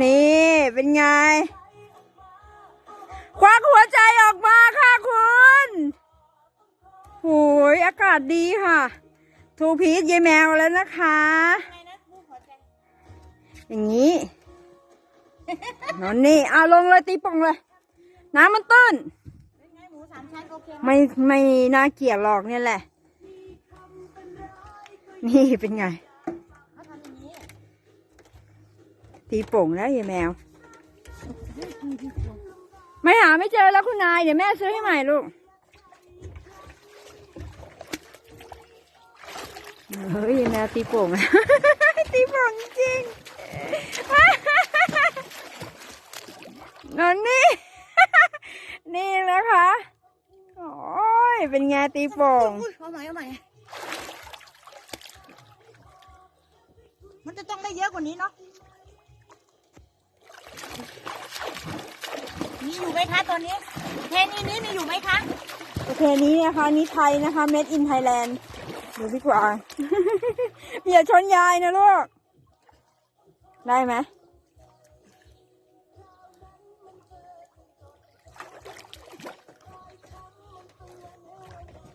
นี่เป็นไง ควักหัวใจออกมาค่ะคุณโหยอากาศดีค่ะ ทูพีชยายแมวแล้วนะคะ อย่างนี้นอนนี่เอาลงเลยตีป่องเลย น้ำมันตื้นไงหมูสามชั้นโอเคไหมไม่ไม่น่าเกลียดหรอกเนี่ยแหละ นี่เป็นไง ตีโป่งแล้วยายแมว ไม่หาไม่เจอแล้วคุณนาย เดี๋ยวแม่ซื้อให้ใหม่ลูกเฮ้ยยายแมวตีโป่งตีโป่งจริงๆนอนนี่ นี่นะคะ โอ้ย เป็นไงตีโป่งอุ้ยเอาใหม่เอาใหม่มันจะต้องได้เยอะกว่านี้เนาะ มีอยู่ไหมคะตอนนี้เทนี่นี้มีอยู่ไหมคะโอเคนี้นะคะนี่ไทยนะคะ made in Thailand ดูดีกว่าอย่าชนยายนะลูก ได้ไหม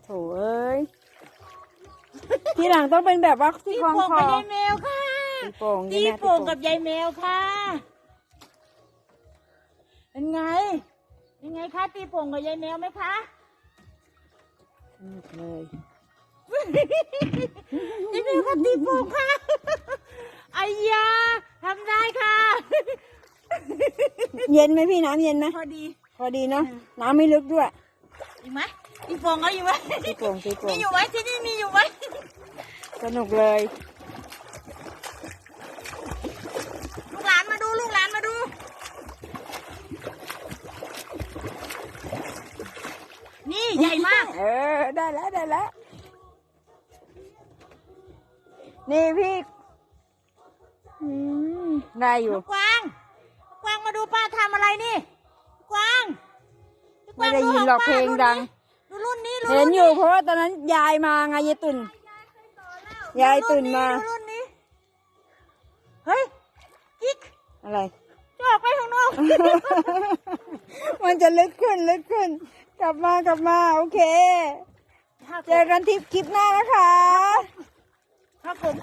โถเอ้ย ทีหลังต้องเป็นแบบว่าที่ตีคล้องโป่งคกับอยายแมวค่ะตีโป่งตีนี่แม่โป่งกับยายแมวค่ะ เป็นไง เป็นไงคะตีโป่งกับยายแมวไหมคะสนุกเลยยายแมวค่ะตีโป่งค่ะไอ้ยาทำได้ค่ะ เย็นไหมพี่น้ำเย็นไหมพอดี พอดีเนาะน้ำไม่ลึกด้วยอีกไหมตีโป่งเอาอยู่ไหมตีโป่งตีโป่มีงอยู่ไหมที่นี่มีอยู่ไหมสนุกเลย ลูกหลานมาดูลูกหลานมาดู นี่ ใหญ่มาก เออ ได้แล้วได้แล้ว นี่พี่อืมได้อยู่น้องกวางน้องกวางมาดูป้าทำอะไรนี่ กวางพี่กไม่วางได้ยินหรอกขเพลป้างดัง ดูรุ่นนี้ดูเห็รุ่นนอยู่เพราะว่าตอนนั้นยายมาไงยายตุ่น ยายตื่นมา ดูรุ่นนี้ เฮ้ย กิ๊กอะไร จะออกไปข้างนอก มันจะลึกขึ้นลึกขึ้น กลับมากลับมาโอเค เจอกันที่คลิปหน้านะคะครับผม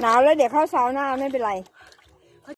หนาวแล้วเดี๋ยวเข้าเสาร์หน้าไม่เป็นไรค